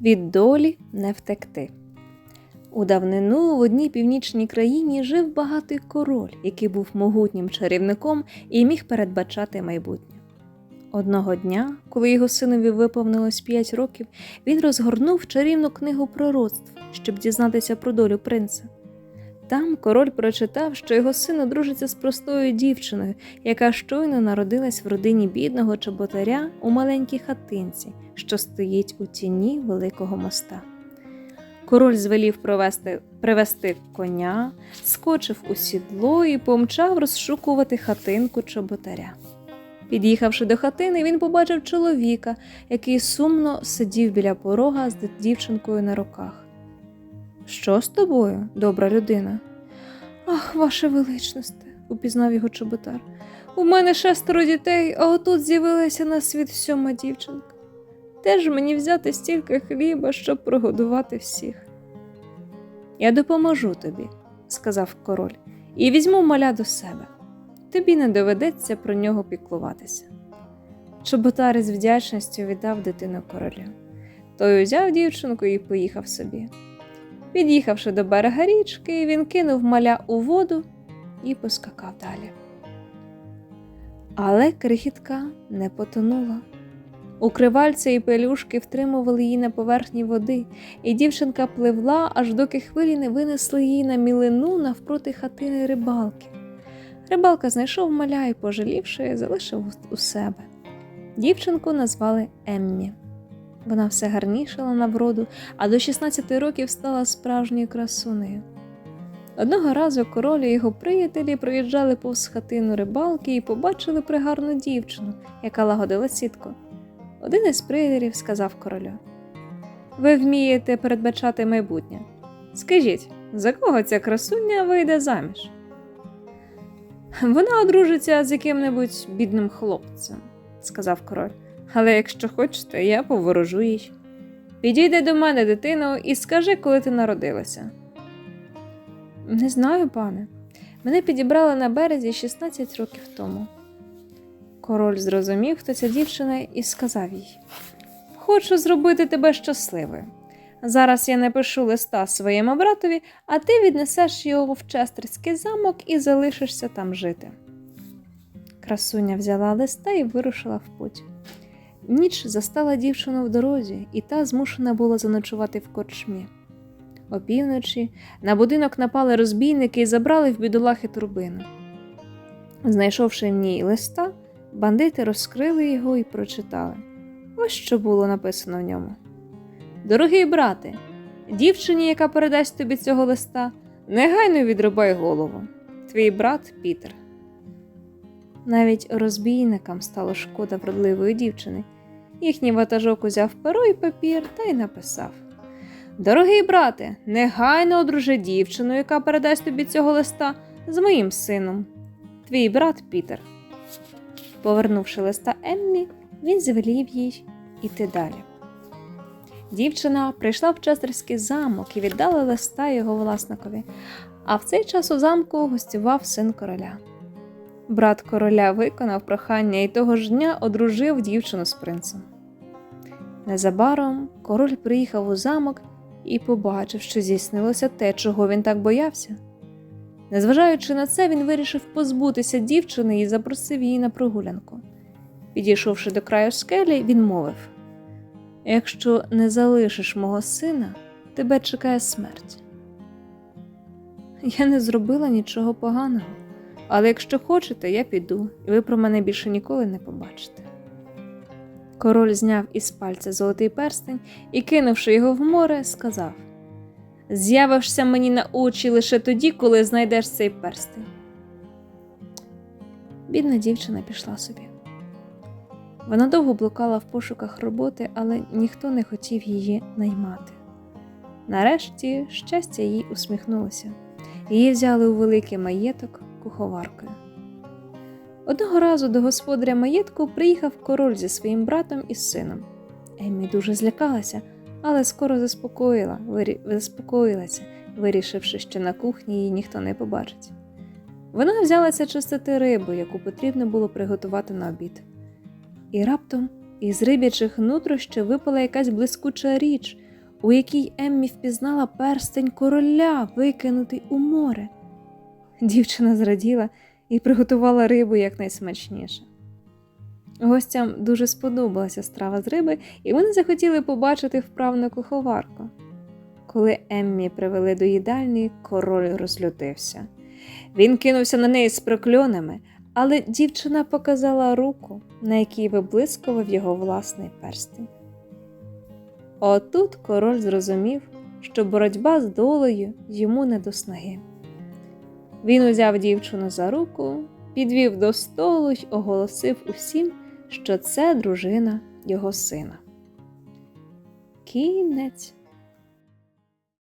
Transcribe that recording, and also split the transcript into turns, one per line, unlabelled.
Від долі не втекти. У давнину в одній північній країні жив багатий король, який був могутнім чарівником і міг передбачати майбутнє. Одного дня, коли його синові виповнилось 5 років, він розгорнув чарівну книгу пророцтв, щоб дізнатися про долю принца. Там король прочитав, що його син одружиться з простою дівчиною, яка щойно народилась в родині бідного чоботаря у маленькій хатинці, що стоїть у тіні великого моста. Король звелів провести, привести коня, скочив у сідло і помчав розшукувати хатинку чоботаря. Під'їхавши до хатини, він побачив чоловіка, який сумно сидів біля порога з дівчинкою на руках. Що з тобою, добра людина? Ах, ваше величносте, упізнав його чоботар. У мене шестеро дітей, а отут з'явилася на світ сьома дівчинка. Де ж мені взяти стільки хліба, щоб прогодувати всіх? Я допоможу тобі, сказав король, і візьму маля до себе. Тобі не доведеться про нього піклуватися. Чоботар із вдячністю віддав дитину королю. Той узяв дівчинку і поїхав собі. Під'їхавши до берега річки, він кинув маля у воду і поскакав далі. Але крихітка не потонула. Укривальця і пелюшки втримували її на поверхні води, і дівчинка пливла, аж доки хвилі не винесли її на мілину навпроти хатини рибалки. Рибалка знайшов маля і, пожалівши, залишив у себе. Дівчинку назвали Еммі. Вона все гарнішала на вроду, а до 16 років стала справжньою красунею. Одного разу король і його приятелі проїжджали повз хатину рибалки і побачили пригарну дівчину, яка лагодила сітку. Один із приятелів сказав королю: Ви вмієте передбачати майбутнє. Скажіть, за кого ця красуня вийде заміж? Вона одружиться з яким-небудь бідним хлопцем, сказав король. Але якщо хочете, я поворожу їй. Підійди до мене, дитино, і скажи, коли ти народилася. Не знаю, пане. Мене підібрали на березі 16 років тому. Король зрозумів, хто ця дівчина, і сказав їй: Хочу зробити тебе щасливою. Зараз я напишу листа своєму братові, а ти віднесеш його в Честерський замок і залишишся там жити. Красуня взяла листа і вирушила в путь. Ніч застала дівчину в дорозі, і та змушена була заночувати в корчмі. Опівночі на будинок напали розбійники і забрали в бідолахи турбину. Знайшовши в ній листа, бандити розкрили його і прочитали. Ось що було написано в ньому. Дорогий брате, дівчині, яка передасть тобі цього листа, негайно відрубай голову. Твій брат Пітер. Навіть розбійникам стало шкода вродливої дівчини. Їхній ватажок узяв перо і папір та й написав: Дорогий брате, негайно одружи дівчину, яка передасть тобі цього листа з моїм сином, твій брат Пітер. Повернувши листа Еммі, він звелів їй іти далі. Дівчина прийшла в Честерський замок і віддала листа його власникові, а в цей час у замку гостював син короля. Брат короля виконав прохання і того ж дня одружив дівчину з принцем. Незабаром король приїхав у замок і побачив, що здійснилося те, чого він так боявся. Незважаючи на це, він вирішив позбутися дівчини і запросив її на прогулянку. Підійшовши до краю скелі, він мовив: Якщо не залишиш мого сина, тебе чекає смерть. Я не зробила нічого поганого. Але якщо хочете, я піду, і ви про мене більше ніколи не побачите. Король зняв із пальця золотий перстень і, кинувши його в море, сказав: З'явишся мені на очі лише тоді, коли знайдеш цей перстень. Бідна дівчина пішла собі. Вона довго блукала в пошуках роботи, але ніхто не хотів її наймати. Нарешті щастя їй усміхнулося. Її взяли у великий маєток куховаркою. Одного разу до господаря маєтку приїхав король зі своїм братом і сином. Еммі дуже злякалася, але скоро заспокоїла, вирі... заспокоїлася, вирішивши, що на кухні її ніхто не побачить. Вона взялася чистити рибу, яку потрібно було приготувати на обід. І раптом із риб'ячих нутрощів випала якась блискуча річ, у якій Еммі впізнала перстень короля, викинутий у море. Дівчина зраділа і приготувала рибу якнайсмачніше. Гостям дуже сподобалася страва з риби, і вони захотіли побачити вправну куховарку. Коли Еммі привели до їдальні, король розлютився. Він кинувся на неї з прокльонами, але дівчина показала руку, на якій виблискував його власний перстень. Отут король зрозумів, що боротьба з долею йому не до снаги. Він узяв дівчину за руку, підвів до столу й оголосив усім, що це дружина його сина. Кінець.